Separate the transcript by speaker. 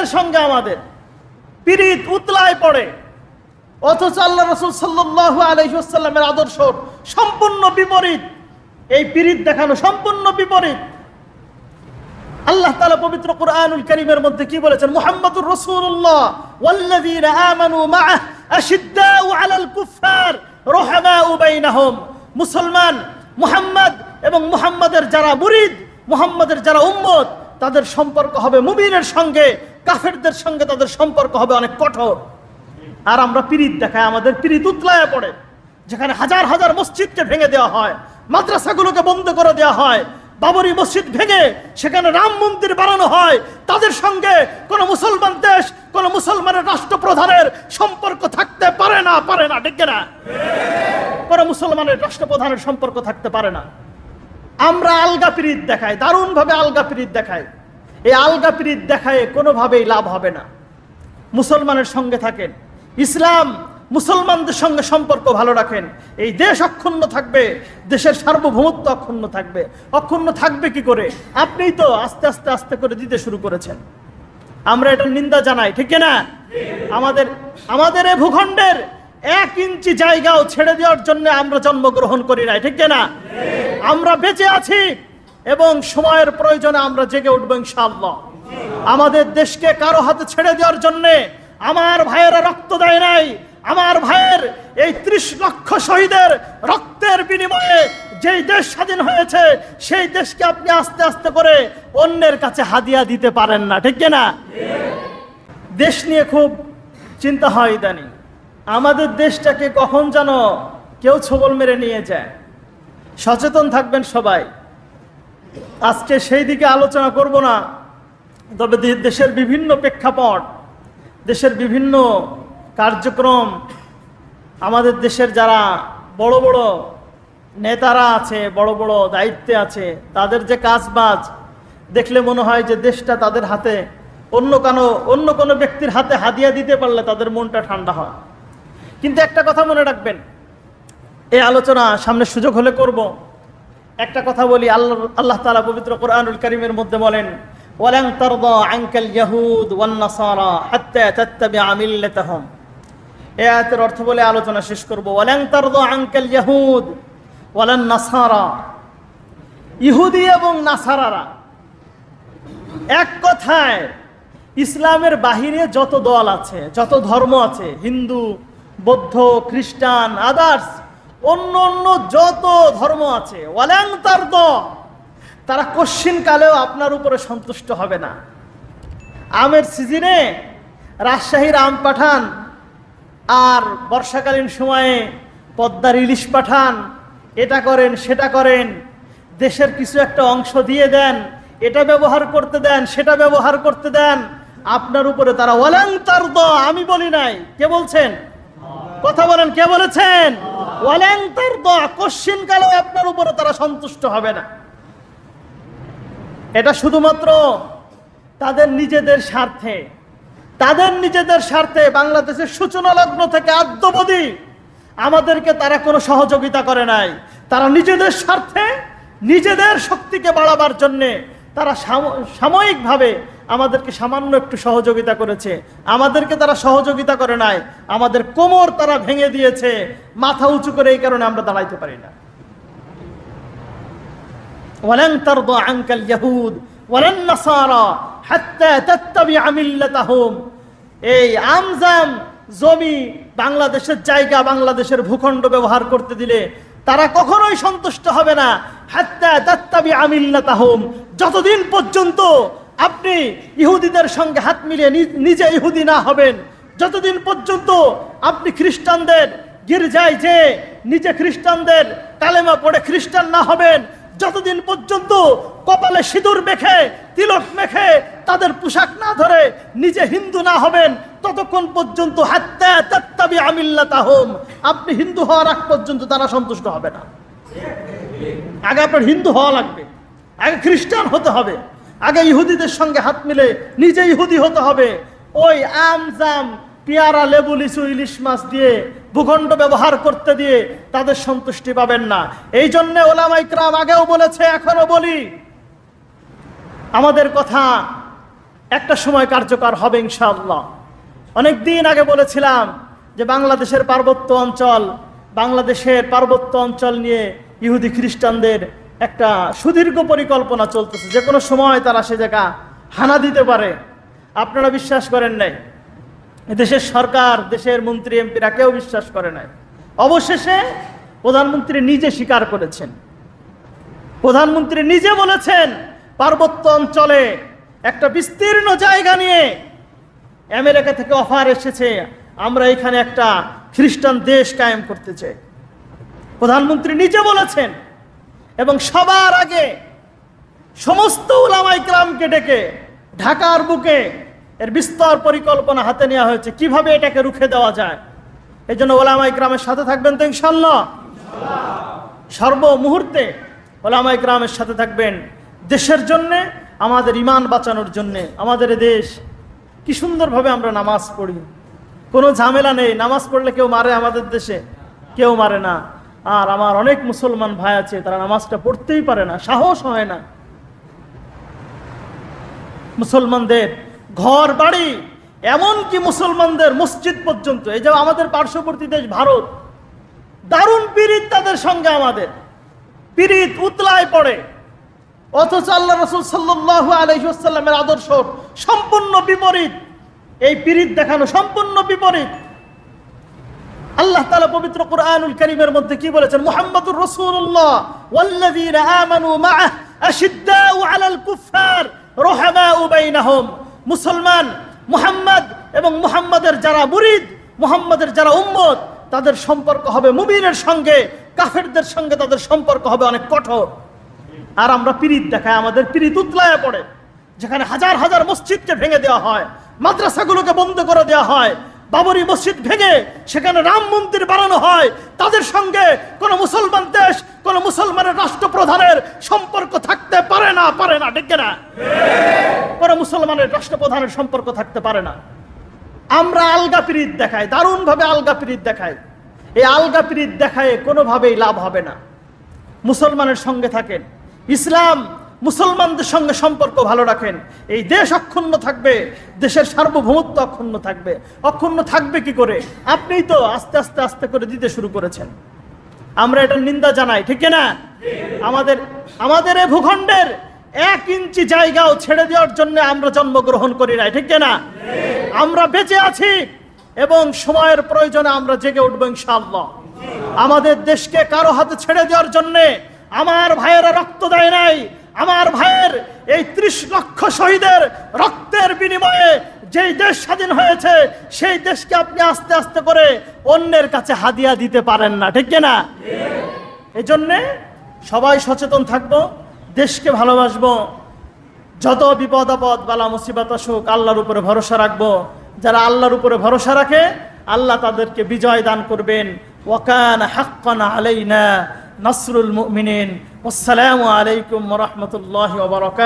Speaker 1: খ্রিস্টানদের সঙ্গে আমাদের। পিরিত উতলায় পড়ে। অথচ আল্লাহ রসুল সাল্লাহ আলহিসাল্লামের আদর্শ সম্পূর্ণ বিপরীত। এই পিরিত দেখানো সম্পূর্ণ বিপরীত। আল্লাহ তাআলা পবিত্র কারীমের মধ্যে কি বলেছেন? মুহাম্মাদুর বাইনাহুম। মুসলমান, মুহাম্মদ এবং মুহাম্মাদের যারা মুরিদ, মুহাম্মাদের যারা উম্মত, তাদের সম্পর্ক হবে মুমিনের সঙ্গে। কাফেরদের সঙ্গে তাদের সম্পর্ক হবে অনেক কঠোর। আর আমরা পিরিত দেখাই আমাদের পিরিত উতলায় পড়ে, যেখানে হাজার হাজার মসজিদকে ভেঙে দেওয়া হয়, মাদ্রাসাগুলোকে বন্ধ করে দেওয়া হয়, বাবরি মসজিদ ভেঙে সেখানে রাম মন্দির বানানো হয়, তাদের সঙ্গে কোন মুসলমান দেশ, কোন মুসলমানের রাষ্ট্রপ্রধানের সম্পর্ক থাকতে পারে না পারে না ডেকে না কোন মুসলমানের রাষ্ট্রপ্রধানের সম্পর্ক থাকতে পারে না। আমরা আলগা পিরিত দেখাই, দারুণভাবে আলগা পিরিত দেখাই। এই আলগা পিরিত দেখায় কোনোভাবেই লাভ হবে না। মুসলমানের সঙ্গে থাকেন। ইসলাম মুসলমানদের সঙ্গে সম্পর্ক ভালো রাখেন। এই দেশ অক্ষুণ্ণ থাকবে, দেশের সার্বভৌমত্ব অক্ষুণ্ণ থাকবে। অক্ষুণ্ণ থাকবে কি করে? আপনিই তো আস্তে আস্তে আস্তে করে দিতে শুরু করেছেন। আমরা এটা নিন্দা জানাই, ঠিক না আমাদের আমাদের এই ভূখণ্ডের এক ইঞ্চি জায়গাও ছেড়ে দেওয়ার জন্য আমরা জন্মগ্রহণ করি নাই, ঠিক না আমরা বেঁচে আছি। এবং সময়ের প্রয়োজনে আমরা জেগে উঠবো ইনশাআল্লাহ। আমাদের দেশকে কারও হাতে ছেড়ে দেওয়ার জন্য আমার ভাইয়েরা রক্ত দেয় নাই। আমার ভাইয়ের এই ত্রিশ লক্ষ শহীদের রক্তের বিনিময়ে যেই দেশ স্বাধীন হয়েছে, সেই দেশকে আপনি আস্তে আস্তে করে অন্যের কাছে হাদিয়া দিতে পারেন না, ঠিক না দেশ নিয়ে খুব চিন্তা হয় ইদানিং। আমাদের দেশটাকে কখন যেন কেউ ছবল মেরে নিয়ে যায়। সচেতন থাকবেন সবাই। আজকে সেই দিকে আলোচনা করব না, তবে দেশের বিভিন্ন প্রেক্ষাপট, দেশের বিভিন্ন কার্যক্রম, আমাদের দেশের যারা বড় বড় নেতারা আছে, বড় বড় দায়িত্বে আছে, তাদের যে কাজবাজ, দেখলে মনে হয় যে দেশটা তাদের হাতে অন্য কোনো অন্য কোনো ব্যক্তির হাতে হাদিয়া দিতে পারলে তাদের মনটা ঠান্ডা হয়। কিন্তু একটা কথা মনে রাখবেন, এই আলোচনা সামনে সুযোগ হলে করব। একটা কথা বলি, আল্লাহ আল্লাহ তাআলা পবিত্র কোরআনুল করিমের মধ্যে বলেন ওয়ালান তারদা আনকাল ইয়াহুদ ওয়ান নাসারা হাত্তা তাত্তাবিআ মিল্লাতাহুম। এই আয়াতের অর্থ বলে আলোচনা শেষ করব ওয়ালান তারদা আনকাল ইয়াহুদ ওয়ালান নাসারা। ইহুদি এবং নাসারারা এক কথায় ইসলামের বাহিরে যত দল আছে, যত ধর্ম আছে, হিন্দু, বৌদ্ধ, খ্রিস্টান, আদার্স অন্য অন্য যত ধর্ম আছে তারা কশ্চিন কালেও আপনার উপরে সন্তুষ্ট হবে না। আমের সিজনে রাজশাহীর আম পাঠান, আর বর্ষাকালীন সময়ে পদ্মার ইলিশ পাঠান, এটা করেন, সেটা করেন, দেশের কিছু একটা অংশ দিয়ে দেন, এটা ব্যবহার করতে দেন, সেটা ব্যবহার করতে দেন, আপনার উপরে তারা ওয়ালাং তার আমি বলি নাই। কে বলছেন? কথা বলেন, কে বলেছেন? ওয়ালাং তার কশ্চিন কালে আপনার উপরে তারা সন্তুষ্ট হবে না। এটা শুধুমাত্র তাদের নিজেদের স্বার্থে। তাদের নিজেদের স্বার্থে বাংলাদেশের সূচনা লগ্ন থেকে আদ্যবধি আমাদেরকে তারা কোনো সহযোগিতা করে নাই। তারা নিজেদের স্বার্থে নিজেদের শক্তিকে বাড়াবার জন্যে তারা সাম- সাময়িকভাবে আমাদেরকে সামান্য একটু সহযোগিতা করেছে আমাদেরকে তারা সহযোগিতা করে নাই আমাদের কোমর তারা ভেঙে দিয়েছে মাথা উঁচু করে এই কারণে আমরা দাঁড়াইতে পারি না ولن ترضى عنك اليهود ولا النصارى حتى تتبع ملتهم এই আমজাম জমি বাংলাদেশের জায়গা বাংলাদেশের ভূখণ্ড ব্যবহার করতে দিলে তারা কখনোই সন্তুষ্ট হবে না। হাত্তা তাত্তাবি আমিল্লাতাহুম যতদিন পর্যন্ত আপনি ইহুদিদের সঙ্গে হাত মিলিয়ে নিজে ইহুদি না হবেন, যতদিন পর্যন্ত আপনি খ্রিস্টানদের গির্জায় যে নিজে খ্রিস্টানদের কালেমা পড়ে খ্রিস্টান না হবেন, যতদিন পর্যন্ত কপালে সিঁদুর মেখে, তিলক মেখে তাদের পোশাক না ধরে নিজে হিন্দু না হবেন, ততক্ষণ পর্যন্ত আপনি হিন্দু হওয়ার আগ পর্যন্ত তারা সন্তুষ্ট হবে না। আগে আপনার হিন্দু হওয়া লাগবে, আগে খ্রিস্টান হতে হবে, আগে ইহুদিদের সঙ্গে হাত মিলে নিজে ইহুদি হতে হবে। ওই আম জাম, পেয়ারা, লেবু, লিচু, ইলিশ মাছ দিয়ে ভূখণ্ড ব্যবহার করতে দিয়ে তাদের সন্তুষ্টি পাবেন না। এই জন্য ওলামাইকরাম আগেও বলেছে, এখনও বলি, আমাদের কথা একটা সময় কার্যকর হবে ইনশাআল্লাহ। অনেক দিন আগে বলেছিলাম যে বাংলাদেশের পার্বত্য অঞ্চল, বাংলাদেশের পার্বত্য অঞ্চল নিয়ে ইহুদি খ্রিস্টানদের একটা সুদীর্ঘ পরিকল্পনা চলতেছে। যে কোনো সময় তারা সে জায়গা হানা দিতে পারে। আপনারা বিশ্বাস করেন নাই। দেশের সরকার, দেশের মন্ত্রী, এমপিরা কেউ বিশ্বাস করে নাই। অবশেষে প্রধানমন্ত্রী নিজে স্বীকার করেছেন। প্রধানমন্ত্রী নিজে বলেছেন, পার্বত্য অঞ্চলে একটা বিস্তীর্ণ জায়গা নিয়ে আমেরিকা থেকে অফার এসেছে। আমরা এখানে একটা খ্রিস্টান দেশ কায়েম করতে চাই। প্রধানমন্ত্রী নিজে বলেছেন, এবং সবার আগে সমস্ত উলামাই ক্রামকে ডেকে ঢাকার বুকে এর বিস্তর পরিকল্পনা হাতে নেওয়া হয়েছে। কীভাবে এটাকে রুখে দেওয়া যায়? এই জন্য ওলামাই গ্রামের সাথে থাকবেন তো ইনশাল্লাহ সর্ব মুহূর্তে ওলামাই গ্রামের সাথে থাকবেন দেশের জন্যে আমাদের ইমান বাঁচানোর জন্যে, আমাদের দেশ কি সুন্দরভাবে আমরা নামাজ পড়ি। কোনো ঝামেলা নেই, নামাজ পড়লে কেউ মারে আমাদের দেশে, কেউ মারে না। আর আমার অনেক মুসলমান ভাই আছে, তারা নামাজটা পড়তেই পারে না, সাহস হয় না। মুসলমানদের ঘর বাড়ি, এমনকি মুসলমানদের মসজিদ পর্যন্ত, এই যে আমাদের পার্শ্ববর্তী দেশ ভারত, দারুণ পীড়িত তাদের সঙ্গে আমাদের। পীড়িত উতলায় পড়ে। অথচ আল্লাহ রসুল সাল্লাহ আলহিসাল্লামের আদর্শ সম্পূর্ণ বিপরীত। এই পীড়িত দেখানো সম্পূর্ণ বিপরীত। আল্লাহ তালা পবিত্র কোরআনুল কারীমের মধ্যে কি বলেছেন? মুহাম্মাদুর রাসূলুল্লাহ ওয়াল্লাযীনা আমানু মাআহ আশিদ্দাউ আলাল কুফফার রুহামাউ বাইনাহুম। মুসলমান, মুহাম্মদ এবং মুহাম্মাদের যারা মুরিদ, মুহাম্মাদের যারা উম্মত, তাদের সম্পর্ক হবে মুমিনের সঙ্গে, কাফেরদের সঙ্গে তাদের সম্পর্ক হবে অনেক কঠোর। আর আমরা পিরিত দেখাই আমাদের পিরিত উতলায় পড়ে, যেখানে হাজার হাজার মসজিদকে ভেঙে দেওয়া হয়, মাদ্রাসাগুলোকে বন্ধ করে দেওয়া হয়, বাবরি মসজিদ ভেঙে সেখানে রাম মন্দির বানানো হয়, তাদের সঙ্গে কোন মুসলমান দেশ, কোন মুসলমানের রাষ্ট্রপ্রধানের সম্পর্ক থাকতে পারে না পারে না ডেকে না কোন মুসলমানের রাষ্ট্রপ্রধানের সম্পর্ক থাকতে পারে না। আমরা আলগা পিরিত দেখাই দারুণভাবে আলগা পিরিত দেখাই এই আলগা পিরিত দেখায় কোনোভাবেই লাভ হবে না। মুসলমানের সঙ্গে থাকেন ইসলাম মুসলমানদের সঙ্গে সম্পর্ক ভালো রাখেন। এই দেশ অক্ষুণ্ণ থাকবে, দেশের সার্বভৌমত্ব অক্ষুণ্ণ থাকবে। অক্ষুণ্ণ থাকবে কি করে? আপনিই তো আস্তে আস্তে আস্তে করে দিতে শুরু করেছেন। আমরা এটার নিন্দা জানাই, ঠিক না আমাদের আমাদের এই ভূখণ্ডের এক ইঞ্চি জায়গাও ছেড়ে দেওয়ার জন্য আমরা জন্মগ্রহণ করি নাই, ঠিক না আমরা বেঁচে আছি এবং সময়ের প্রয়োজনে আমরা জেগে উঠবো ইনশাআল্লাহ। আমাদের দেশকে কারও হাতে ছেড়ে দেওয়ার জন্য আমার ভাইয়েরা রক্ত দেয় নাই। আমার ভাইয়ের এই ত্রিশ লক্ষ শহীদের রক্তের বিনিময়ে যেই দেশ স্বাধীন হয়েছে, সেই দেশকে আপনি আস্তে আস্তে করে অন্যের কাছে হাদিয়া দিতে পারেন না, ঠিক না এই জন্যে সবাই সচেতন থাকব, দেশকে ভালোবাসবো, যত বিপদ আপদ, বালা মুসিবত আসুক, আল্লাহর উপরে ভরসা রাখব। যারা আল্লাহর উপরে ভরসা রাখে, আল্লাহ তাদেরকে বিজয় দান করবেন। ওয়াকান হাক্কান আলাইনা নাসরুল মুমিনিন আসসালামু আলাইকুম ওয়া রাহমাতুল্লাহি ওয়া বারাকাতুহু